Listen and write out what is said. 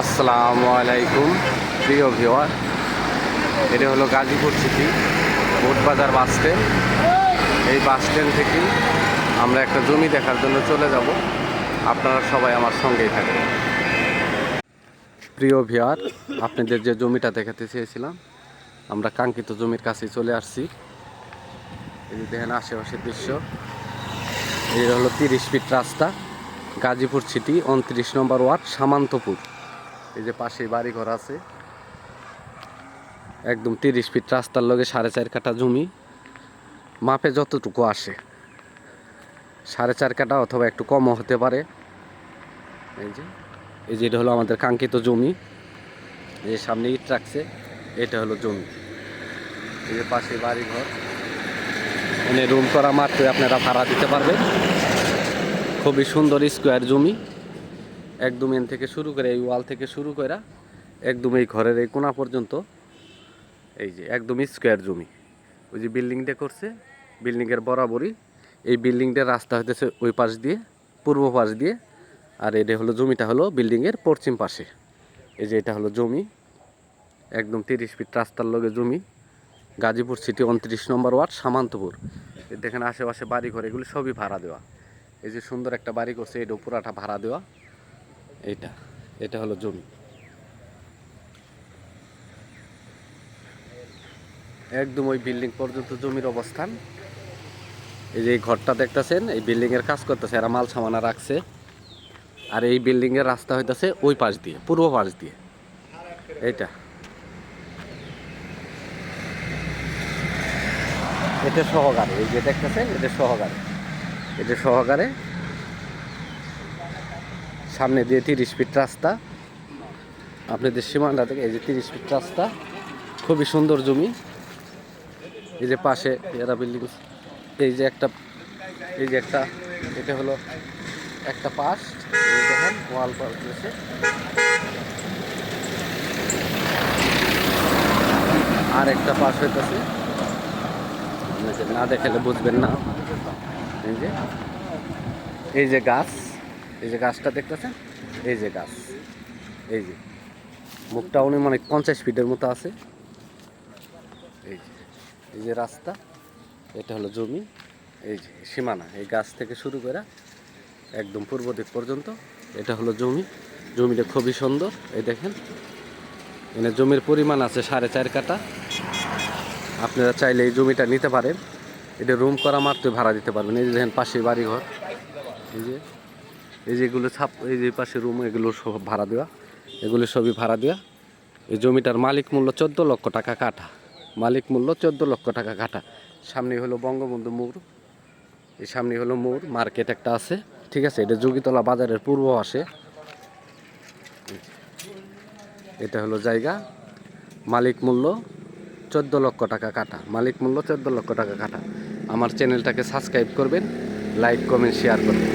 আসসালামু আলাইকুম, প্রিয় ভিওয়ার এটা হলো Gazipur city Boardbazar bus stand এই বাস স্ট্যান্ড থেকেই আমরা একটা জমি দেখার জন্য চলে যাব। আপনারা সবাই আমার সঙ্গেই থাকবেন। প্রিয় ভিওয়ার আপনাদের যে জমিটা দেখাতে চেয়েছিলাম, আমরা কাঙ্ক্ষিত জমির কাছেই চলে আসছি। এই যে দেখেন আশেপাশের দৃশ্য। এই হলো তিরিশ ফিট রাস্তা, গাজীপুর সিটি উনত্রিশ নম্বর ওয়ার্ড সামান্তপুর। এই যে পাশেই বাড়িঘর আছে। একদম তিরিশ ফিট রাস্তার লগে সাড়ে চার কাঠা জমি। মাপে যতটুকু আসে। সাড়ে চার কাঠা অথবা একটু কমও হতে পারে। এই যে এই যে এটা হলো আমাদের কাঙ্ক্ষিত জমি। এই সামনে ইট রাখছে, এটা হলো জমি। এই যে পাশে বাড়িঘর। এনে রুম করা মাত্রই আপনারা ভাড়া দিতে পারবেন। খুবই সুন্দর স্কোয়ার জমি। একদম এন থেকে শুরু করে এই ওয়াল থেকে শুরু করে একদম এই ঘরের এই কোনা পর্যন্ত এই যে একদম স্কোয়ার জমি। ওই যে বিল্ডিংটা করছে, বিল্ডিংয়ের বরাবরই এই বিল্ডিংটার রাস্তা হইতেছে ওই পাশ দিয়ে, পূর্ব পাশ দিয়ে, আর এটা হলো জমিটা হলো বিল্ডিংয়ের পশ্চিম পাশে। এই যে এটা হলো জমি, একদম তিরিশ ফিট রাস্তার লগে জমি, গাজীপুর সিটি উনত্রিশ নম্বর ওয়ার্ড, সামান্তপুর। দেখেন আশেপাশে বাড়ি ঘর এগুলি সবই ভাড়া দেওয়া। এই যে সুন্দর একটা বাড়ি করছে, এটা পুরাটা ভাড়া দেওয়া। এইটা, এটা হলো জমি। একদম ওই বিল্ডিং পর্যন্ত জমির অবস্থান। এই যে ঘরটা দেখতেছেন, এই বিল্ডিং এর কাজ করতেছে, এরা মাল সামানা রাখছে। আর এই বিল্ডিং এর রাস্তা হইতাছে ওই পাশ দিয়ে, পূর্ব পাশ দিয়ে। এইটা। এটা সহকারে, এই যে দেখতেছেন, এটা সহকারে। এটা সহকারে সামনে দিয়ে তিরিশ ফিট রাস্তা। আপনাদের সীমানা থেকে এই যে তিরিশ ফিট রাস্তা, খুবই সুন্দর জমি। এই যে পাশে এরা বিল্ডিং এই যে একটা, এই যে একটা, এটা হলো একটা পাশ। দেখেন ওয়াল পাশে আর একটা পাশ হইতেছে। না দেখালে বুঝবেন না। এই যে এই যে গাছ। এই যে গাছটা দেখতেছেন? এই যে গাছ। এই যে। মুখটা উনি মানে পঞ্চাশ ফিটের মতো আছে। এই যে। এই যে রাস্তা, এটা হলো জমি। এই যে, সীমানা। এই গাছ থেকে শুরু করে একদম পূর্ব দিক পর্যন্ত এটা হলো জমি। জমিটা খুবই সুন্দর। এই দেখেন। এখানে জমির পরিমাণ আছে সাড়ে চার কাটা আপনারা চাইলে এই জমিটা নিতে পারেন। এটা রুম করা মাত্র ভাড়া দিতে পারবেন। এই যে দেখেন পাশে বাড়িঘর। এই যে। এই যে এগুলো ছাপ, এই যে পাশে রুম, এগুলো সব ভাড়া দেওয়া। এগুলো সবই ভাড়া দেওয়া। এই জমিটার মালিক মূল্য চোদ্দ লক্ষ টাকা কাঠা। মালিক মূল্য চোদ্দ লক্ষ টাকা কাঠা। সামনে হলো বঙ্গবন্ধু মোড়। এই সামনে হলো মোড়, মার্কেট একটা আছে। ঠিক আছে, এটা যোগীতলা বাজারের পূর্ব আসে এটা হলো জায়গা। মালিক মূল্য চোদ্দ লক্ষ টাকা কাটা মালিক মূল্য চোদ্দ লক্ষ টাকা কাটা আমার চ্যানেলটাকে সাবস্ক্রাইব করবেন, লাইক, কমেন্ট, শেয়ার করবেন।